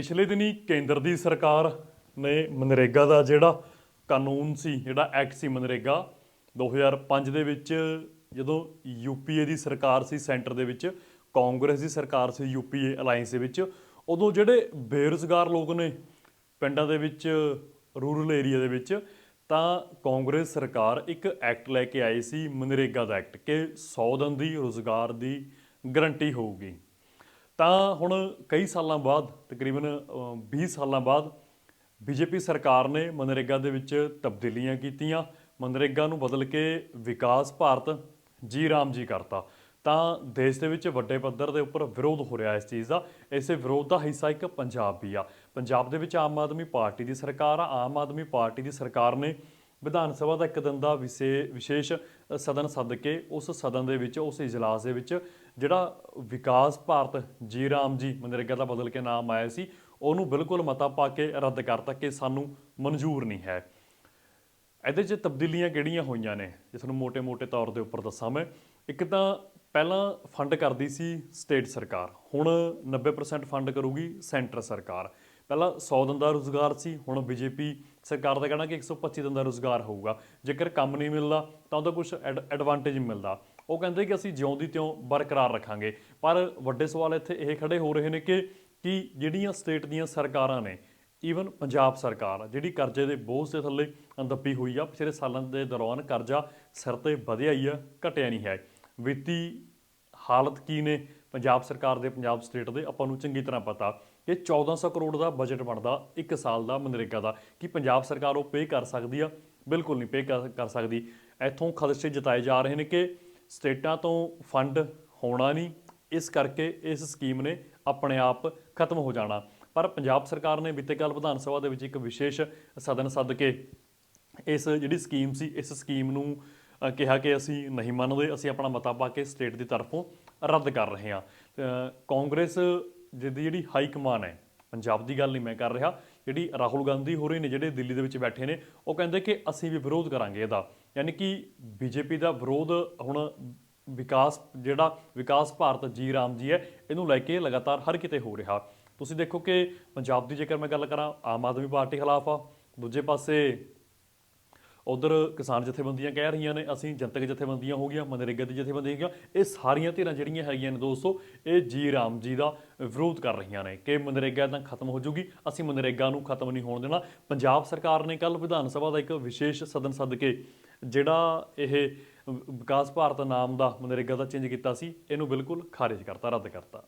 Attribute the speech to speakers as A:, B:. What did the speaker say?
A: ਪਿਛਲੇ ਦਿਨੀ ਕੇਂਦਰ ਦੀ ਸਰਕਾਰ ਨੇ ਮਨਰੇਗਾ ਦਾ ਜਿਹੜਾ ਕਾਨੂੰਨ ਸੀ, ਜਿਹੜਾ ਐਕਟ ਸੀ ਮਨਰੇਗਾ 2005 ਦੇ ਵਿੱਚ ਜਦੋਂ ਯੂਪੀਏ ਦੀ ਸਰਕਾਰ ਸੀ ਸੈਂਟਰ ਦੇ ਵਿੱਚ, ਕਾਂਗਰਸ ਦੀ ਸਰਕਾਰ ਸੀ ਯੂਪੀਏ ਅਲਾਈਅੰਸ ਦੇ ਵਿੱਚ, ਉਦੋਂ ਜਿਹੜੇ ਬੇਰੁਜ਼ਗਾਰ ਲੋਕ ਨੇ ਪਿੰਡਾਂ ਦੇ ਵਿੱਚ, ਰੂਰਲ ਏਰੀਆ ਦੇ ਵਿੱਚ, ਤਾਂ ਕਾਂਗਰਸ ਸਰਕਾਰ ਇੱਕ ਐਕਟ ਲੈ ਕੇ ਆਈ ਸੀ ਮਨਰੇਗਾ ਦਾ ਐਕਟ, ਕਿ 100 ਦਿਨ ਦੀ ਰੋਜ਼ਗਾਰ ਦੀ ਗਰੰਟੀ ਹੋਊਗੀ। ਤਾਂ ਹੁਣ ਕਈ ਸਾਲਾਂ ਬਾਅਦ ਤਕਰੀਬਨ ਅ, 20 ਸਾਲਾਂ ਬਾਅਦ ਬੀਜੇਪੀ ਸਰਕਾਰ ਨੇ ਮਨਰੇਗਾ ਦੇ ਵਿੱਚ ਤਬਦੀਲੀਆਂ ਕੀਤੀਆਂ। ਮਨਰੇਗਾ ਨੂੰ ਬਦਲ ਕੇ ਵਿਕਾਸ ਭਾਰਤ ਜੀ ਰਾਮ ਜੀ ਕਰਤਾ। ਤਾਂ ਦੇਸ਼ ਦੇ ਵਿੱਚ ਵੱਡੇ ਪੱਧਰ ਦੇ ਉੱਪਰ ਵਿਰੋਧ ਹੋ ਰਿਹਾ ਇਸ ਚੀਜ਼ ਦਾ। ਇਸੇ ਵਿਰੋਧ ਦਾ ਹਿੱਸਾ ਇੱਕ ਪੰਜਾਬ ਵੀ ਆ। ਪੰਜਾਬ ਦੇ ਵਿੱਚ ਆਮ ਆਦਮੀ ਪਾਰਟੀ ਦੀ ਸਰਕਾਰ ਆ। ਆਮ ਆਦਮੀ ਪਾਰਟੀ ਦੀ ਸਰਕਾਰ ਨੇ ਵਿਧਾਨ ਸਭਾ ਦਾ ਇੱਕ ਦਿਨ ਦਾ ਵਿਸ਼ੇ, ਵਿਸ਼ੇਸ਼ ਸਦਨ ਸੱਦ ਕੇ ਉਸ ਸਦਨ ਦੇ ਵਿੱਚ, ਉਸ ਇਜਲਾਸ ਦੇ ਵਿੱਚ ਜਿਹੜਾ ਵਿਕਾਸ ਭਾਰਤ ਜੀ ਰਾਮ ਜੀ ਮਨਰੇਗਾ ਦਾ ਬਦਲ ਕੇ ਨਾਮ ਆਇਆ ਸੀ, ਉਹਨੂੰ ਬਿਲਕੁਲ ਮਤਾ ਪਾ ਕੇ ਰੱਦ ਕਰਤਾ ਕਿ ਸਾਨੂੰ ਮਨਜ਼ੂਰ ਨਹੀਂ ਹੈ। ਇਹਦੇ 'ਚ ਤਬਦੀਲੀਆਂ ਕਿਹੜੀਆਂ ਹੋਈਆਂ ਨੇ? ਜੇ ਤੁਹਾਨੂੰ ਮੋٹے-ਮੋٹے ਤੌਰ ਦੇ ਉੱਪਰ ਦੱਸਾਂ ਮੈਂ, ਇੱਕ ਤਾਂ ਪਹਿਲਾਂ ਫੰਡ ਕਰਦੀ ਸੀ ਸਟੇਟ ਸਰਕਾਰ, ਹੁਣ 90% ਫੰਡ ਕਰੂਗੀ ਸੈਂਟਰ ਸਰਕਾਰ। ਪਹਿਲਾਂ 100 ਦਿਨ ਦਾ ਰੋਜ਼ਗਾਰ ਸੀ, ਹੁਣ ਬੀਜੇਪੀ ਸਰਕਾਰ ਦਾ ਕਹਿਣਾ ਕਿ 125 ਦਿਨ ਦਾ ਰੋਜ਼ਗਾਰ ਹੋਊਗਾ। ਜੇਕਰ ਕੰਮ ਨਹੀਂ ਮਿਲਦਾ, ਤਾਂ ਉਹਦਾ ਕੁਝ ਐਡਵਾਂਟੇਜ ਮਿਲਦਾ। ਉਹ ਕਹਿੰਦੇ ਕਿ ਅਸੀਂ ਜਿਉਂ ਦੀ ਤਿਉਂ ਬਰਕਰਾਰ ਰੱਖਾਂਗੇ। ਪਰ ਵੱਡੇ ਸਵਾਲ ਇੱਥੇ ਇਹ ਖੜੇ ਹੋ ਰਹੇ ਨੇ ਕਿ ਕਿ ਜਿਹੜੀਆਂ ਸਟੇਟ ਦੀਆਂ ਸਰਕਾਰਾਂ ਨੇ ਈਵਨ ਪੰਜਾਬ ਸਰਕਾਰ, ਜਿਹੜੀ ਕਰਜ਼ੇ ਦੇ ਬੋਝ ਦੇ ਥੱਲੇ ਦੱਬੀ ਹੋਈ ਆ, ਪਿਛਲੇ ਸਾਲਾਂ ਦੇ ਦੌਰਾਨ ਕਰਜ਼ਾ ਸਿਰ ਤੇ ਵਧਿਆ ਹੀ ਆ, ਘਟਿਆ ਨਹੀਂ ਹੈ। ਵਿੱਤੀ ਹਾਲਤ ਕੀ ਨੇ? ਪੰਜਾਬ ਸਰਕਾਰ ਦੇ, ਪੰਜਾਬ ਸਟੇਟ ਦੇ, ਆਪਾਂ ਨੂੰ ਚੰਗੀ ਤਰ੍ਹਾਂ ਪਤਾ। ਕਿ 1400 ਕਰੋੜ ਦਾ ਬਜਟ ਬਣਦਾ, ਇੱਕ ਸਾਲ ਦਾ ਮਨਰੇਗਾ ਦਾ। ਕਿ ਪੰਜਾਬ ਸਰਕਾਰ ਉਹ ਪੇ ਕਰ ਸਕਦੀ ਆ? ਬਿਲਕੁਲ ਨਹੀਂ ਪੇ ਕਰ ਸਕਦੀ। ਇੱਥੋਂ ਖਦਸ਼ੇ ਜਤਾਏ ਜਾ ਰਹੇ ਨੇ ਕਿ ਸਟੇਟਾਂ ਤੋਂ ਫੰਡ ਹੋਣਾ ਨਹੀਂ। ਇਸ ਕਰਕੇ ਇਸ ਸਕੀਮ ਨੇ ਆਪਣੇ ਆਪ ਖਤਮ ਹੋ ਜਾਣਾ। ਪਰ ਪੰਜਾਬ ਸਰਕਾਰ ਨੇ ਬੀਤੇ ਕੱਲ ਵਿਧਾਨ ਸਭਾ ਦੇ ਵਿੱਚ ਇੱਕ ਵਿਸ਼ੇਸ਼ ਸਦਨ ਸੱਦ ਕੇ ਇਸ ਜਿਹੜੀ ਸਕੀਮ ਸੀ, ਇਸ ਸਕੀਮ ਨੂੰ ਕਿਹਾ ਕਿ ਅਸੀਂ ਨਹੀਂ ਮੰਨਦੇ, ਅਸੀਂ ਆਪਣਾ ਮਤਾ ਪਾ ਕੇ ਸਟੇਟ ਦੀ ਤਰਫੋਂ ਰੱਦ ਕਰ ਰਹੇ ਹਾਂ। ਕਾਂਗਰਸ ਜਿਹਦੀ ਜਿਹੜੀ ਹਾਈ ਕਮਾਨ ਹੈ, ਪੰਜਾਬ ਦੀ ਗੱਲ ਨਹੀਂ ਮੈਂ ਕਰ ਰਿਹਾ, ਜਿਹੜੀ ਰਾਹੁਲ ਗਾਂਧੀ ਹੋ ਰਹੇ ਨੇ ਜਿਹੜੇ ਦਿੱਲੀ ਦੇ ਵਿੱਚ ਬੈਠੇ ਨੇ, ਉਹ ਕਹਿੰਦੇ ਕਿ ਅਸੀਂ ਵੀ ਵਿਰੋਧ ਕਰਾਂਗੇ ਇਹਦਾ। ਯਾਨੀ ਕਿ ਬੀਜੇਪੀ ਦਾ ਵਿਰੋਧ ਹੁਣ ਵਿਕਾਸ, ਜਿਹੜਾ ਵਿਕਾਸ ਭਾਰਤ ਜੀ ਰਾਮ ਜੀ ਹੈ, ਇਹਨੂੰ ਲੈ ਕੇ ਲਗਾਤਾਰ ਹਰ ਕਿਤੇ ਹੋ ਰਿਹਾ। ਤੁਸੀਂ ਦੇਖੋ ਕਿ ਪੰਜਾਬ ਦੀ ਜੇਕਰ ਮੈਂ ਗੱਲ ਕਰਾਂ, ਆਮ ਆਦਮੀ ਪਾਰਟੀ ਖਿਲਾਫ ਆ, ਦੂਜੇ ਪਾਸੇ ਉਧਰ ਕਿਸਾਨ ਜਥੇਬੰਦੀਆਂ ਕਹਿ ਰਹੀਆਂ ਨੇ, ਅਸੀਂ ਜਨਤਕ ਜਥੇਬੰਦੀਆਂ ਹੋ ਗਈਆਂ, ਮਨਰੇਗਾ ਦੀ ਜਥੇਬੰਦੀਆਂ ਹੋ ਗਈਆਂ। ਇਹ ਸਾਰੀਆਂ ਧਿਰਾਂ ਜਿਹੜੀਆਂ ਹੈਗੀਆਂ ਨੇ ਦੋਸਤੋ, ਇਹ ਜੀ ਰਾਮ ਜੀ ਦਾ ਵਿਰੋਧ ਕਰ ਰਹੀਆਂ ਨੇ ਕਿ ਮਨਰੇਗਾ ਤਾਂ ਖਤਮ ਹੋ ਜੂਗੀ ਅਸੀਂ ਮਨਰੇਗਾ ਨੂੰ ਖਤਮ ਨਹੀਂ ਹੋਣ ਦੇਣਾ। ਪੰਜਾਬ ਸਰਕਾਰ ਨੇ ਕੱਲ ਵਿਧਾਨ ਸਭਾ ਦਾ ਇੱਕ ਵਿਸ਼ੇਸ਼ ਸਦਨ ਸੱਦ ਕੇ ਜਿਹੜਾ ਇਹ ਵਿਕਾਸ ਭਾਰਤ ਨਾਮ ਦਾ ਮਨਰੇਗਾ ਦਾ ਚੇਂਜ ਕੀਤਾ ਸੀ, ਇਹਨੂੰ ਬਿਲਕੁਲ ਖਾਰਿਜ ਕਰਤਾ, ਰੱਦ ਕਰਤਾ।